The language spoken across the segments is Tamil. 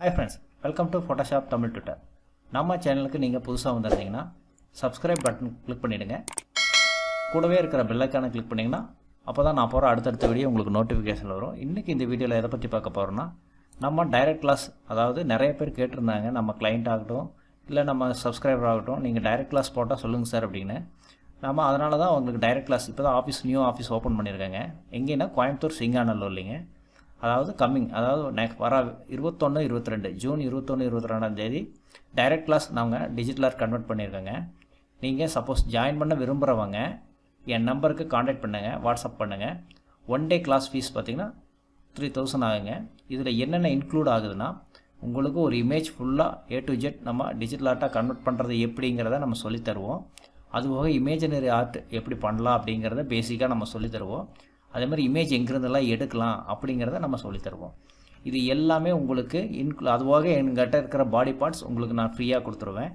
Hi friends welcome to Photoshop Tamil Twitter நம்ம சேனலுக்கு நீங்கள் புதுசாக வந்திருந்தீங்கன்னா சப்ஸ்கிரைப் பட்டன் கிளிக் பண்ணிவிடுங்க கூடவே இருக்கிற பெல்லைக்கானை கிளிக் பண்ணிங்கன்னா அப்போ தான் நான் போகிற அடுத்தடுத்த வீடியோ உங்களுக்கு நோட்டிஃபிகேஷன் வரும். இன்றைக்கி இந்த வீடியோவில் எதை பற்றி பார்க்க போகிறோன்னா நம்ம டைரக்ட் கிளாஸ் அதாவது நிறைய பேர் கேட்டிருந்தாங்க நம்ம கிளைண்ட் ஆகட்டும் இல்லை நம்ம சப்ஸ்கிரைபர் ஆகட்டும் நீங்கள் டைரக்ட் கிளாஸ் போட்டால் சொல்லுங்கள் சார் அப்படின்னு. நம்ம அதனால தான் உங்களுக்கு டைரக்ட் கிளாஸ் இப்போ தான் ஆஃபீஸ் நியூ ஆஃபீஸ் ஓப்பன் பண்ணியிருக்காங்க எங்கேன்னா கோயம்புத்தூர் சிங்காநல்லூர் இல்லைங்க. அதாவது கம்மிங் அதாவது நெக்ஸ்ட் வர இருபத்தொன்று இருபத்தி ரெண்டு ஜூன் இருபத்தொன்று இருபத்தி ரெண்டாம் தேதி டைரக்ட் கிளாஸ் நாங்கள் டிஜிட்டலாக கன்வெர்ட் பண்ணியிருக்கோங்க நீங்கள் சப்போஸ் ஜாயின் பண்ண விரும்புகிறவங்க என் நம்பருக்கு காண்டாக்ட் பண்ணுங்கள் வாட்ஸ்அப் பண்ணுங்கள் ஒன் டே கிளாஸ் ஃபீஸ் பார்த்தீங்கன்னா த்ரீ தௌசண்ட் ஆகுங்க. இதில் என்னென்ன இன்க்ளூட் ஆகுதுன்னா உங்களுக்கு ஒரு இமேஜ் ஃபுல்லாக ஏ டு ஜெட் நம்ம டிஜிட்டல் ஆர்ட்டாக கன்வெர்ட் பண்ணுறது எப்படிங்கிறத நம்ம சொல்லித்தருவோம் அதுபோக இமேஜினரி ஆர்ட் எப்படி பண்ணலாம் அப்படிங்கிறத பேசிக்காக நம்ம சொல்லித் தருவோம். அதே மாதிரி இமேஜ் எங்கேருந்தெல்லாம் எடுக்கலாம் அப்படிங்கிறத நம்ம சொல்லித் தருவோம். இது எல்லாமே உங்களுக்கு இன்க்ளூ அதுவாக என்கிட்ட இருக்கிற பாடி பார்ட்ஸ் உங்களுக்கு நான் ஃப்ரீயாக கொடுத்துருவேன்.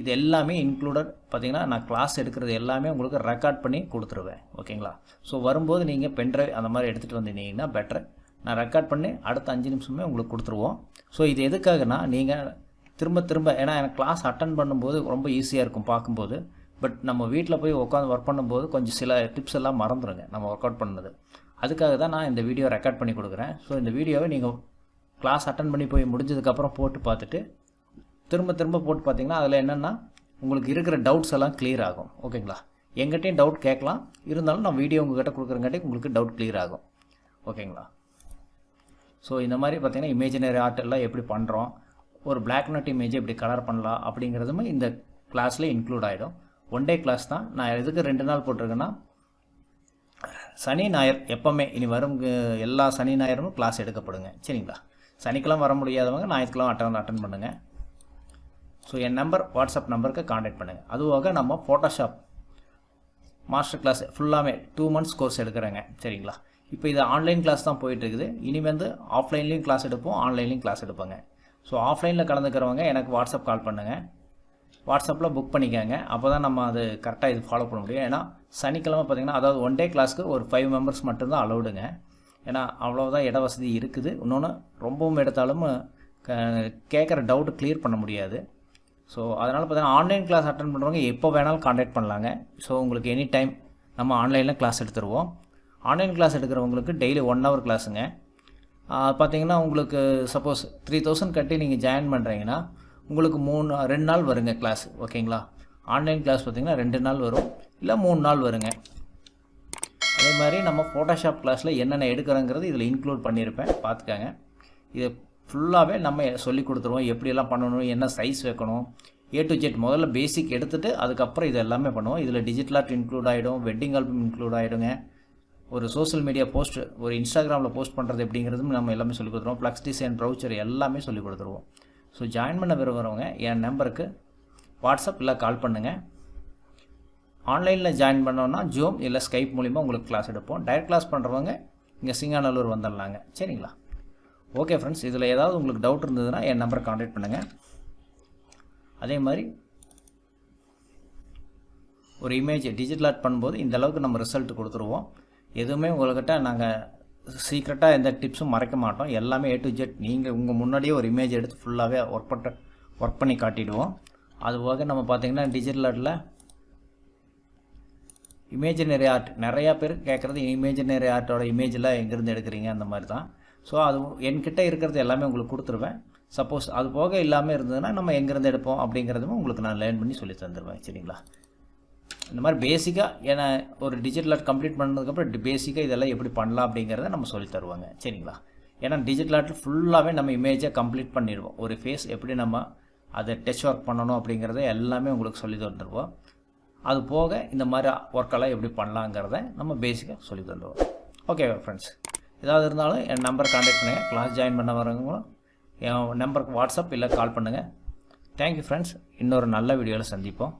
இது எல்லாமே இன்க்ளூடட் பார்த்தீங்கன்னா நான் கிளாஸ் எடுக்கிறது எல்லாமே உங்களுக்கு ரெக்கார்ட் பண்ணி கொடுத்துருவேன். ஓகேங்களா? ஸோ வரும்போது நீங்கள் பென்ட்ரைவ் அந்த மாதிரி எடுத்துகிட்டு வந்தீங்கன்னா பெட்டர் நான் ரெக்கார்ட் பண்ணி அடுத்த அஞ்சு நிமிஷமே உங்களுக்கு கொடுத்துருவோம். ஸோ இது எதுக்காகனா நீங்கள் திரும்ப திரும்ப ஏன்னா எனக்கு கிளாஸ் அட்டன் பண்ணும்போது ரொம்ப ஈஸியாக இருக்கும் பார்க்கும்போது. பட் நம்ம வீட்டில் போய் உட்காந்து ஒர்க் பண்ணும்போது கொஞ்சம் சில டிப்ஸ் எல்லாம் மறந்துடுங்க நம்ம ஒர்க் அவுட் பண்ணது. அதுக்காக தான் நான் இந்த வீடியோ ரெக்கார்ட் பண்ணி கொடுக்குறேன். ஸோ இந்த வீடியோவை நீங்கள் கிளாஸ் அட்டன் பண்ணி போய் முடிஞ்சதுக்கப்புறம் போட்டு பார்த்துட்டு திரும்ப திரும்ப போட்டு பார்த்தீங்கன்னா அதில் என்னென்னா உங்களுக்கு இருக்கிற டவுட்ஸ் எல்லாம் கிளியர் ஆகும். ஓகேங்களா எங்கிட்டையும் டவுட் கேட்கலாம். இருந்தாலும் நான் வீடியோ உங்கள்கிட்ட கொடுக்குறங்காட்டி உங்களுக்கு டவுட் கிளியர் ஆகும். ஓகேங்களா ஸோ இந்த மாதிரி பார்த்தீங்கன்னா இமேஜினரி ஆர்ட் எல்லாம் எப்படி பண்ணுறோம் ஒரு பிளாக் அண்ட் ஒயிட் இமேஜை எப்படி கலர் பண்ணலாம் அப்படிங்கிறதுமே இந்த கிளாஸில் இன்க்ளூட் ஆகிடும் ஒன் டே கிளாஸ் தான். நான் எதுக்கு ரெண்டு நாள் போட்டிருக்கேன்னா சனி ஞாயிறு எப்போவுமே இனி வரும் எல்லா சனி ஞாயிறும் கிளாஸ் எடுக்கப்படுங்க. சரிங்களா? சனிக்கிழமை வர முடியாதவங்க ஞாயிற்றுக்கெல்லாம் அட்டன் அட்டன் பண்ணுங்கள் ஸோ என் நம்பர் வாட்ஸ்அப் நம்பருக்கு காண்டாக்ட் பண்ணுங்கள் அதுவாக நம்ம ஃபோட்டோஷாப் மாஸ்டர் கிளாஸ் ஃபுல்லாமே டூ மந்த்ஸ் கோர்ஸ் எடுக்கிறேங்க. சரிங்களா? இப்போ இது ஆன்லைன் கிளாஸ் தான் போயிட்டு இருக்குது இனி வந்து ஆஃப்லைன்லேயும் கிளாஸ் எடுப்போம் ஆன்லைன்லேயும் கிளாஸ் எடுப்போங்க. ஸோ ஆஃப்லைனில் கலந்துக்கிறவங்க எனக்கு வாட்ஸ்அப் கால் பண்ணுங்கள் வாட்ஸ்அப்பில் புக் பண்ணிக்கோங்க. அப்போ தான் நம்ம அது கரெக்டாக இது ஃபாலோ பண்ண முடியும். ஏன்னா சனிக்கிழமை பார்த்தீங்கன்னா அதாவது ஒன் டே கிளாஸ்க்கு ஒரு ஃபைவ் மெம்பர்ஸ் மட்டும்தான் அலௌடுங்க ஏன்னா அவ்வளோதான் இட வசதி இருக்குது. இன்னொன்று ரொம்பவும் எடுத்தாலும் கேட்குற டவுட்டு கிளியர் பண்ண முடியாது. ஸோ அதனால் பார்த்தீங்கன்னா ஆன்லைன் கிளாஸ் அட்டன் பண்ணுறவங்க எப்போ வேணாலும் காண்டாக்ட் பண்ணலாங்க. ஸோ உங்களுக்கு எனி டைம் நம்ம ஆன்லைனில் கிளாஸ் எடுத்துருவோம். ஆன்லைன் கிளாஸ் எடுக்கிறவங்களுக்கு டெய்லி ஒன் ஹவர் கிளாஸுங்க பார்த்தீங்கன்னா உங்களுக்கு சப்போஸ் த்ரீ தௌசண்ட் கட்டி நீங்கள் ஜாயின் பண்ணுறீங்கன்னா உங்களுக்கு மூணு ரெண்டு நாள் வருங்க கிளாஸ் ஓகேங்களா ஆன்லைன் கிளாஸ் பார்த்தீங்கன்னா ரெண்டு நாள் வரும் இல்லை மூணு நாள் வருங்க. அதே மாதிரி நம்ம ஃபோட்டோஷாப் கிளாஸில் என்னென்ன எடுக்கிறோங்கிறது இதில் இன்க்ளூட் பண்ணியிருப்பேன் பார்த்துக்கங்க. இது ஃபுல்லாகவே நம்ம சொல்லி கொடுத்துருவோம் எப்படியெல்லாம் பண்ணணும் என்ன சைஸ் வைக்கணும் ஏ டு ஜெட் முதல்ல பேசிக் எடுத்துகிட்டு அதுக்கப்புறம் இது எல்லாமே பண்ணுவோம். இதில் டிஜிட்டல் ஆர்ட் இன்க்ளூட் ஆகிடும் வெட்டிங் ஆல்பம் இன்க்ளூட் ஆகிடுங்க ஒரு சோஷியல் மீடியா போஸ்ட் ஒரு இன்ஸ்டாகிராமில் போஸ்ட் பண்ணுறது எப்படிங்கிறதும் நம்ம எல்லாமே சொல்லிக் கொடுத்துருவோம். ப்ளக்ஸ் டிசைன் ப்ரௌச்சர் எல்லாமே சொல்லிக் கொடுத்துருவோம். ஸோ ஜாயின் பண்ண விரும்புகிறவங்க என் நம்பருக்கு வாட்ஸ்அப் இல்லை கால் பண்ணுங்கள் ஆன்லைனில் ஜாயின் பண்ணோன்னா ஜூம் இல்லை ஸ்கைப் மூலிமா உங்களுக்கு கிளாஸ் எடுப்போம். டைரக்ட் கிளாஸ் பண்ணுறவங்க இங்கே சிங்காநல்லூர் வந்துடலாங்க சரிங்களா? ஓகே ஃப்ரெண்ட்ஸ் இதில் ஏதாவது உங்களுக்கு டவுட் இருந்ததுன்னா என் நம்பரை காண்டாக்ட் பண்ணுங்கள் அதே மாதிரி ஒரு இமேஜ் டிஜிட்டல் ஆர்ட் பண்ணும்போது இந்த அளவுக்கு நம்ம ரிசல்ட் கொடுத்துருவோம். எதுவுமே உங்கள்கிட்ட நாங்கள் சீக்ரெட்டாக எந்த டிப்ஸும் மறைக்க மாட்டோம். எல்லாமே ஏ டு ஜெட் நீங்கள் உங்கள் முன்னாடியே ஒரு இமேஜ் எடுத்து ஃபுல்லாகவே ஒர்க் பண்ண ஒர்க் பண்ணி காட்டிடுவோம். அதுபோக நம்ம பார்த்திங்கன்னா டிஜிட்டல் ஆர்ட்டில் இமேஜினரி ஆர்ட் நிறையா பேர் கேட்குறது இமேஜினரி ஆர்ட்டோட இமேஜெலாம் எங்கேருந்து எடுக்கிறீங்க? அந்த மாதிரி தான். ஸோ அது என்கிட்ட இருக்கிறது எல்லாமே உங்களுக்கு கொடுத்துருவேன். சப்போஸ் அது போக இல்லாமல் இருந்ததுன்னா நம்ம எங்கேருந்து எடுப்போம் அப்படிங்கிறதும் உங்களுக்கு நான் லேர்ன் பண்ணி சொல்லி தந்துடுவேன் சரிங்களா? இந்த மாதிரி பேசிக்காக ஏன்னா ஒரு டிஜிட்டல் ஆர்ட் கம்ப்ளீட் பண்ணதுக்கப்புறம் பேசிக்காக இதெல்லாம் எப்படி பண்ணலாம் அப்படிங்கிறத நம்ம சொல்லி தருவாங்க. சரிங்களா? ஏன்னா டிஜிட்டல் ஆர்ட் ஃபுல்லாகவே நம்ம இமேஜை கம்ப்ளீட் பண்ணிடுவோம். ஒரு ஃபேஸ் எப்படி நம்ம அதை டச் ஒர்க் பண்ணணும் அப்படிங்கிறத எல்லாமே உங்களுக்கு சொல்லி தந்துடுவோம் அது போக இந்த மாதிரி ஒர்க்கெல்லாம் எப்படி பண்ணலாங்கிறத நம்ம பேசிக்காக சொல்லி தந்துடுவோம் ஓகே ஃப்ரெண்ட்ஸ் ஏதாவது இருந்தாலும் என் நம்பரை காண்டாக்ட் பண்ணுங்கள் கிளாஸ் ஜாயின் பண்ண வரவங்களும் என் நம்பருக்கு வாட்ஸ்அப் இல்லை கால் பண்ணுங்கள் தேங்க்யூ ஃப்ரெண்ட்ஸ் இன்னொரு நல்ல வீடியோவில் சந்திப்போம்.